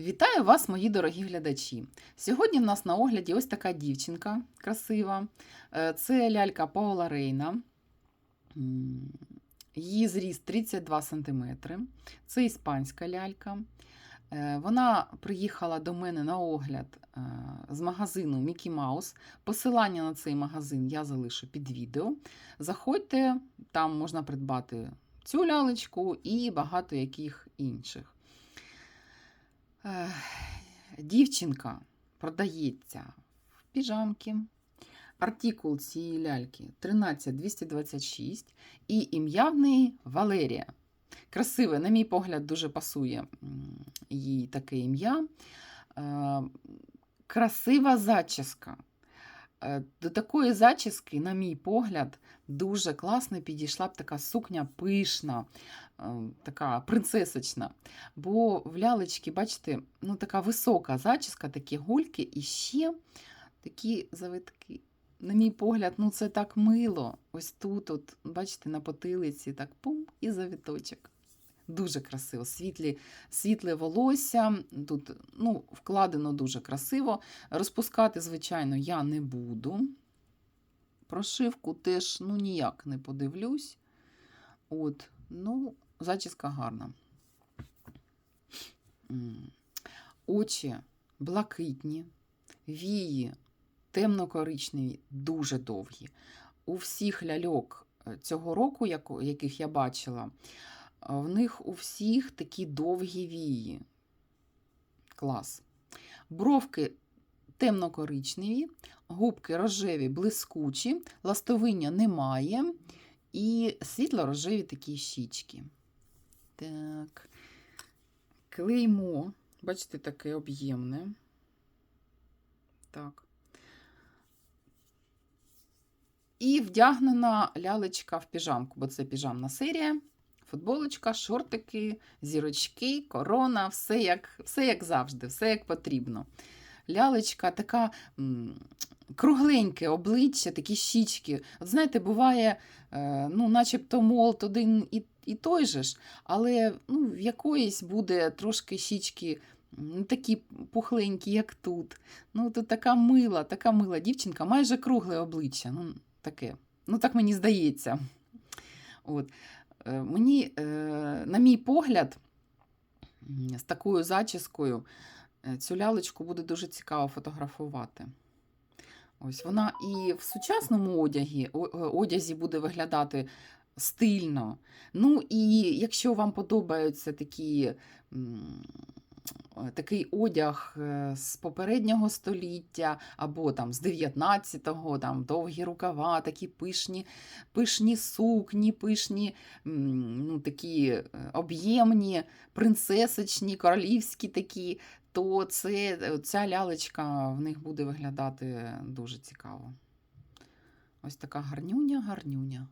Вітаю вас, мої дорогі глядачі! Сьогодні в нас на огляді ось така дівчинка красива. Е, Це лялька Паула Рейна. Її зріст 32 см. Це іспанська лялька. Е, Вона приїхала до мене на огляд е, з магазину Mickey Mouse. Посилання на цей магазин я залишу під відео. Заходьте, там можна придбати цю лялечку і багато яких інших. Ех, Дівчинка продається в піжамки. Артикул цієї ляльки 13226 і ім'я в неї Валерія. Красиве, на мій погляд, дуже пасує їй таке ім'я. Е, Красива зачіска. Е, До такої зачіски, на мій погляд, дуже класно підійшла б така сукня пишна, е, така принцесочна. Бо в лялечки, бачите, ну така висока зачіска, такі гульки і ще такі завитки. На мій погляд, ну це так мило. Ось тут, от, бачите, на потилиці, так пум, і завіточок. Дуже красиво. Світлі, світле волосся. Тут ну, вкладено дуже красиво. Розпускати, звичайно, я не буду. Прошивку теж ну, ніяк не подивлюсь. От, ну, зачіска гарна. Очі блакитні, вії темно-коричневі, дуже довгі. У всіх ляльок е, цього року, яких я бачила, в них у всіх такі довгі вії. Клас. Бровки темно-коричневі, губки рожеві, блискучі, ластовиння немає. І світло-рожеві такі щічки. Так. Клеймо, бачите, таке об'ємне. Так. І вдягнена лялечка в піжамку, бо це піжамна серія. Футболочка, шортики, зірочки, корона, все як, все як завжди, все як потрібно. Лялечка така м, кругленьке обличчя, такі щічки. От знаєте, буває, е, ну, начебто молот один і, і той же ж, але ну, в якоїсь буде трошки щічки не такі пухленькі, як тут. Ну, тут така мила, така мила дівчинка, майже кругле обличчя. Ну, таке. Ну, так мені здається. От. Е, Мені, е, на мій погляд, з такою зачіскою е, цю лялечку буде дуже цікаво фотографувати. Ось вона і в сучасному одягі, е, одязі буде виглядати стильно. Ну і якщо вам подобаються такі, такий одяг е, з попереднього століття або там з 19-го, там довгі рукава, такі пишні, пишні сукні, пишні, ну, такі е, об'ємні, принцесочні, королівські такі, то це, е, ця лялечка в них буде виглядати дуже цікаво. Ось така гарнюня, гарнюня.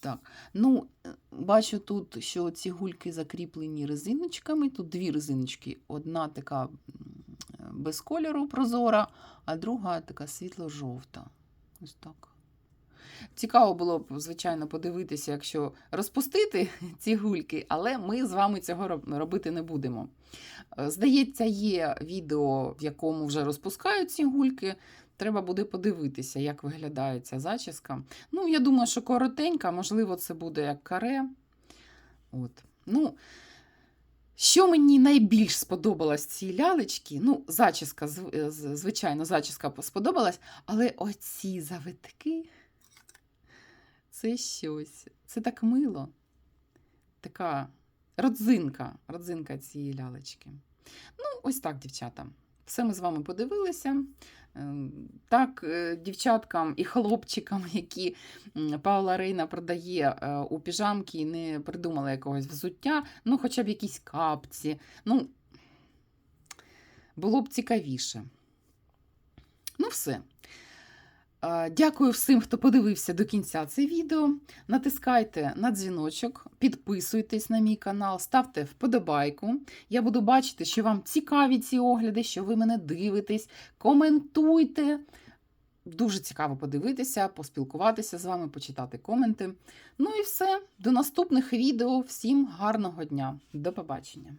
Так, ну, е, бачу тут, що ці гульки закріплені резиночками. Тут дві резиночки. Одна така е, без кольору прозора, а друга така світло-жовта. Ось так. Цікаво було б, звичайно, подивитися, якщо розпустити ці гульки, але ми з вами цього робити не будемо. Е, Здається, є відео, в якому вже розпускають ці гульки. Треба буде подивитися, як виглядає ця зачіска. Ну, я думаю, що коротенька, можливо, це буде як каре. От. Ну, що мені найбільш сподобалось в цій лялечці, ну, зачіска, е, звичайно, зачіска сподобалась, але оці завитки це щось. Це так мило. Така родзинка, родзинка цієї лялечки. Ну, ось так, дівчата. Все ми з вами подивилися. Ем, Так, е, дівчаткам і хлопчикам, які Паула Рейна продає е, у піжамки, не придумала якогось взуття, ну, хоча б якісь капці. Ну, було б цікавіше. Ну, все. Е, Дякую всім, хто подивився до кінця це відео. Натискайте на дзвіночок, підписуйтесь на мій канал, ставте вподобайку. Я буду бачити, що вам цікаві ці огляди, що ви мене дивитесь. Коментуйте. Дуже цікаво подивитися, поспілкуватися з вами, почитати коменти. Ну і все. До наступних відео. Всім гарного дня. До побачення.